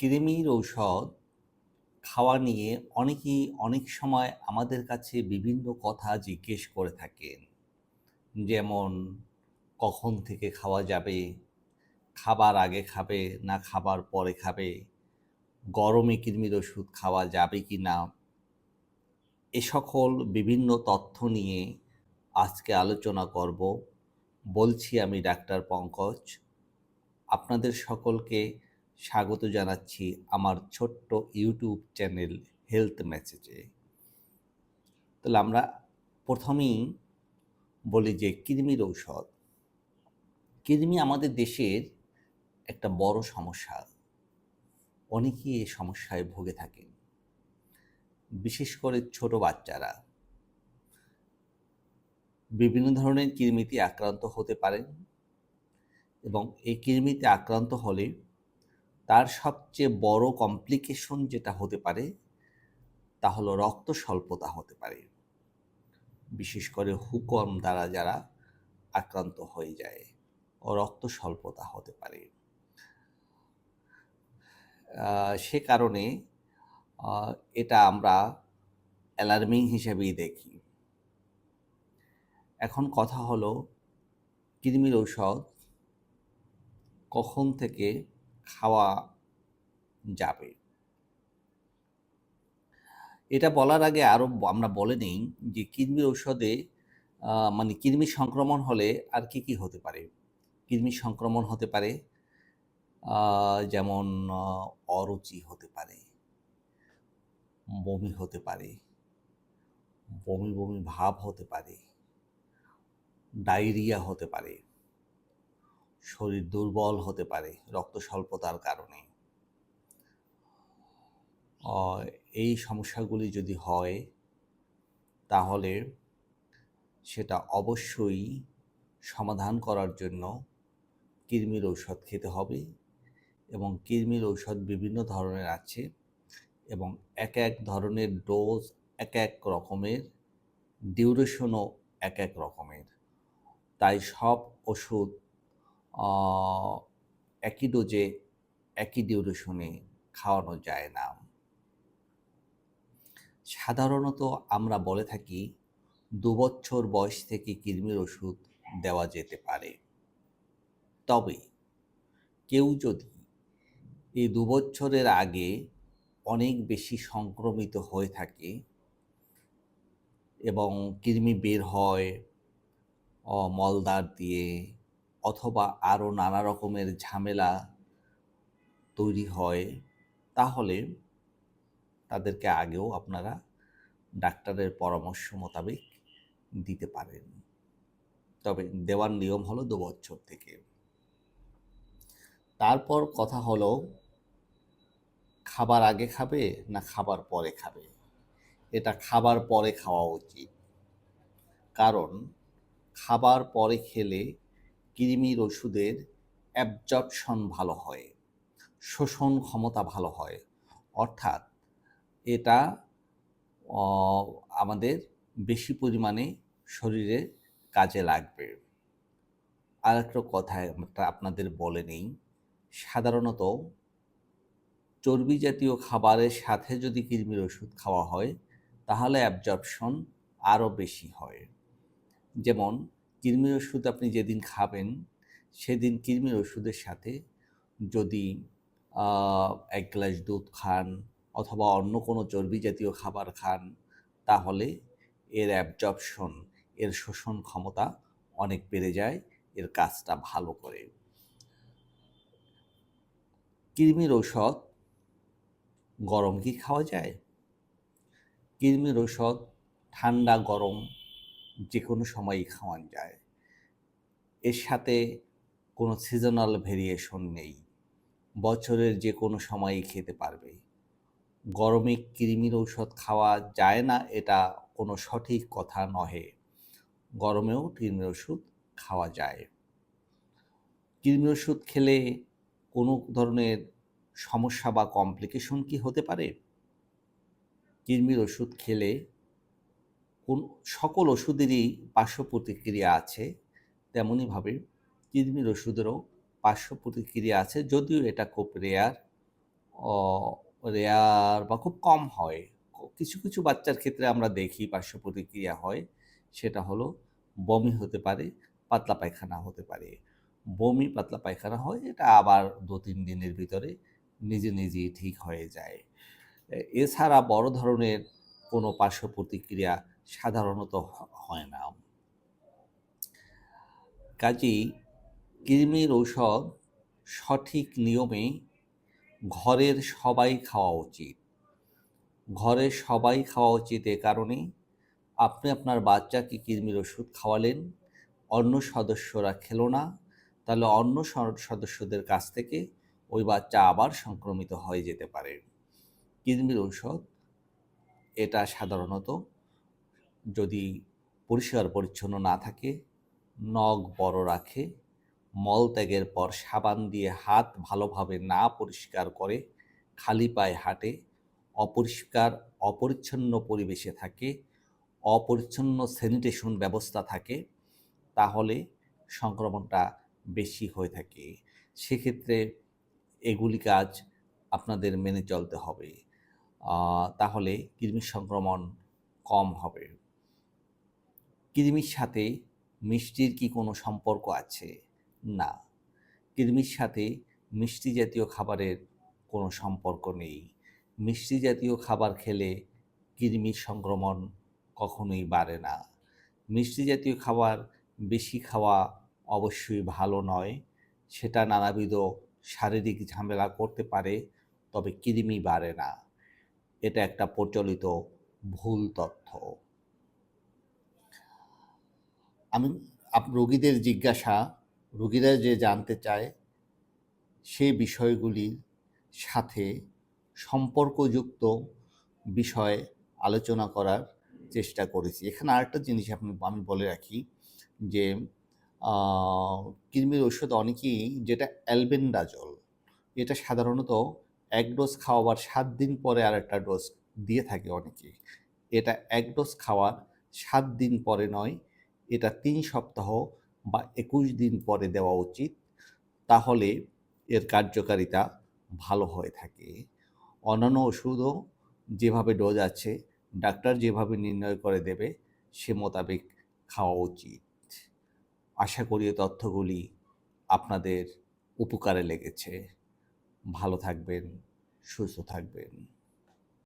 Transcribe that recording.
কৃমির ঔষধ খাওয়া নিয়ে অনেকেই অনেক সময় আমাদের কাছে বিভিন্ন কথা জিজ্ঞেস করে থাকেন। যেমন, কখন থেকে খাওয়া যাবে? খাবার আগে খাবে না খাবার পরে খাবে? গরমে কৃমির ওষুধ খাওয়া যাবে কি না? এ সকল বিভিন্ন তথ্য নিয়ে আজকে আলোচনা করব। বলছি আমি ডাক্তার পঙ্কজ। আপনাদের সকলকে স্বাগত জানাচ্ছি আমার ছোট্ট ইউটিউব চ্যানেল হেলথ মেসেজে। তাহলে আমরা প্রথমেই বলি যে কৃমির ঔষধ। কৃমি আমাদের দেশের একটা বড় সমস্যা। অনেকেই এই সমস্যায় ভুগে থাকেন। বিশেষ করে ছোট বাচ্চারা। বিভিন্ন ধরনের কৃমিতে আক্রান্ত হতে পারেন এবং এই কৃমিতে আক্রান্ত হলে তার সবচেয়ে বড় কমপ্লিকেশন যেটা হতে পারে, তা হলো রক্ত স্বল্পতা হতে পারে। বিশেষ করে হুকম দ্বারা যারা আক্রান্ত হয়ে যায়, ও রক্ত স্বল্পতা হতে পারে। সে কারণে এটা আমরা অ্যালার্মিং হিসেবেই দেখি। এখন কথা হলো কৃমির ঔষধ কখন থেকে খাওয়া যাবে। এটা বলার আগে আরও আমরা বলে নিই যে কৃমির ঔষধে মানে কৃমি সংক্রমণ হলে আর কি কি হতে পারে? কৃমি সংক্রমণ হতে পারে যেমন অরুচি হতে পারে, বমি হতে পারে, বমি বমি ভাব হতে পারে, ডায়রিয়া হতে পারে। শরীর দুর্বল হতে পারে রক্ত স্বল্পতার কারণে। এই সমস্যাগুলি যদি হয়, তাহলে সেটা অবশ্যই সমাধান করার জন্য কৃমির ঔষধ খেতে হবে এবং কৃমির ঔষধ বিভিন্ন ধরনের আছে এবং এক এক ধরনের ডোজ এক এক রকমের, ডিউরেশনও এক এক রকমের। তাই সব ওষুধ একই ডোজে একই ডিউরেশনে খাওয়ানো যায় না। সাধারণত আমরা বলে থাকি দু বছর বয়স থেকে কৃমির ওষুধ দেওয়া যেতে পারে। তবে কেউ যদি এই দু বছরের আগে অনেক বেশি সংক্রমিত হয়ে থাকে এবং কৃমি বের হয় অ, মলদ্বার দিয়ে অথবা আরও নানা রকমের ঝামেলা তৈরি হয়, তাহলে তাদেরকে আগেও আপনারা ডাক্তারের পরামর্শ মোতাবেক দিতে পারেন। তবে দেওয়ার নিয়ম হলো দু বছর থেকে। তারপর কথা হলো, খাবার আগে খাবে না খাবার পরে খাবে? এটা খাবার পরে খাওয়া উচিত। কারণ, খাবার পরে খেলে কৃমির ওষুধের অ্যাবজর্পশন ভালো হয়, শোষণ ক্ষমতা ভালো হয়। অর্থাৎ এটা আমাদের বেশি পরিমাণে শরীরে কাজে লাগবে। আর একটা কথা আপনাদের বলে নেই, সাধারণত চর্বি জাতীয় খাবারের সাথে যদি কৃমির ওষুধ খাওয়া হয়, তাহলে অ্যাবজর্পশন আরও বেশি হয়। যেমন কৃমির ওষুধ আপনি যেদিন খাবেন, সেদিন কৃমির ওষুধের সাথে যদি এক গ্লাস দুধ খান অথবা অন্য কোনো চর্বি জাতীয় খাবার খান, তাহলে এর অ্যাবজর্পশন এর শোষণ ক্ষমতা অনেক বেড়ে যায়, এর কাজটা ভালো করে। কৃমির ঔষধ গরম কি খাওয়া যায়? কৃমির ঔষধ ঠান্ডা গরম যে কোনো সময়ই খাওয়ান যায়। এর সাথে কোনো সিজনাল ভেরিয়েশন নেই। বছরের যে কোনো সময়ই খেতে পারবে। গরমে কৃমির ঔষধ খাওয়া যায় না, এটা কোনো সঠিক কথা নহে। গরমেও কৃমির ওষুধ খাওয়া যায়। কৃমির ওষুধ খেলে কোনো ধরনের সমস্যা বা কমপ্লিকেশন কি হতে পারে? কৃমির ওষুধ খেলে কোন সকল ওষুধেরই পার্শ্ব প্রতিক্রিয়া আছে, তেমনইভাবে কৃমির ওষুধেরও পার্শ্ব প্রতিক্রিয়া আছে, যদিও এটা খুব রেয়ার রেয়ার বা খুব কম হয়। কিছু কিছু বাচ্চার ক্ষেত্রে আমরা দেখি পার্শ্ব প্রতিক্রিয়া হয়, সেটা হলো বমি হতে পারে, পাতলা পায়খানা হতে পারে। বমি, পাতলা পায়খানা হয়, এটা আবার দু তিন দিনের ভিতরে নিজে নিজেই ঠিক হয়ে যায়। এছাড়া বড় ধরনের কোনো পার্শ্ব প্রতিক্রিয়া সাধারণত হয় না। কাজেই কৃমির ঔষধ সঠিক নিয়মে ঘরের সবাই খাওয়া উচিত। ঘরের সবাই খাওয়া উচিত এ কারণে আপনি আপনার বাচ্চাকে কৃমির ওষুধ খাওয়ালেন, অন্য সদস্যরা খেলো না, তাহলে অন্য সদস্যদের কাছ থেকে ওই বাচ্চা আবার সংক্রমিত হয়ে যেতে পারে। কৃমির ঔষধ এটা সাধারণত যদি পরিষ্কার পরিচ্ছন্ন না থাকে, নখ বড় রাখে মলত্যাগের পর সাবান দিয়ে হাত ভালোভাবে না পরিষ্কার করে, খালি পায়ে হাঁটে, অপরিষ্কার, অপরিচ্ছন্ন পরিবেশে থাকে, অপরিচ্ছন্ন স্যানিটেশন ব্যবস্থা থাকে, তাহলে সংক্রমণটা বেশি হয়ে থাকে। সেক্ষেত্রে এগুলি কাজ আপনাদের মেনে চলতে হবে। তাহলে কৃমির সংক্রমণ কম হবে। কৃমির সাথে মিষ্টির কি কোনো সম্পর্ক আছে? না। কৃমির সাথে মিষ্টি জাতীয় খাবারের কোনো সম্পর্ক নেই। মিষ্টি জাতীয় খাবার খেলে কৃমির সংক্রমণ কখনোই বাড়ে না। মিষ্টি জাতীয় খাবার বেশি খাওয়া অবশ্যই ভালো নয়। সেটা নানাবিধ শারীরিক ঝামেলা করতে পারে, তবে কৃমি বাড়ে না। এটা একটা প্রচলিত ভুল তথ্য। আমি রোগীদের জিজ্ঞাসা, রোগীরা যে জানতে চায় সেই বিষয়গুলির সাথে সম্পর্কযুক্ত বিষয় আলোচনা করার চেষ্টা করেছি। এখানে আরেকটা জিনিস আপনি, আমি বলে রাখি যে কৃমির ওষুধ অনেকেই যেটা অ্যালবেন্ডাজল, এটা সাধারণত এক ডোজ খাওয়াবার সাত দিন পরে আর একটা ডোজ দিয়ে থাকে অনেকে এটা এক ডোজ খাওয়ার সাত দিন পরে নয় এটা তিন সপ্তাহ বা একুশ দিন পরে দেওয়া উচিত, তাহলে এর কার্যকারিতা ভালো হয়ে থাকে। অন্যান্য ওষুধও যেভাবে ডোজ আছে, ডাক্তার যেভাবে নির্ণয় করে দেবে, সে মোতাবেক খাওয়া উচিত। আশা করি তথ্যগুলি আপনাদের উপকারে লেগেছে। ভালো থাকবেন, সুস্থ থাকবেন।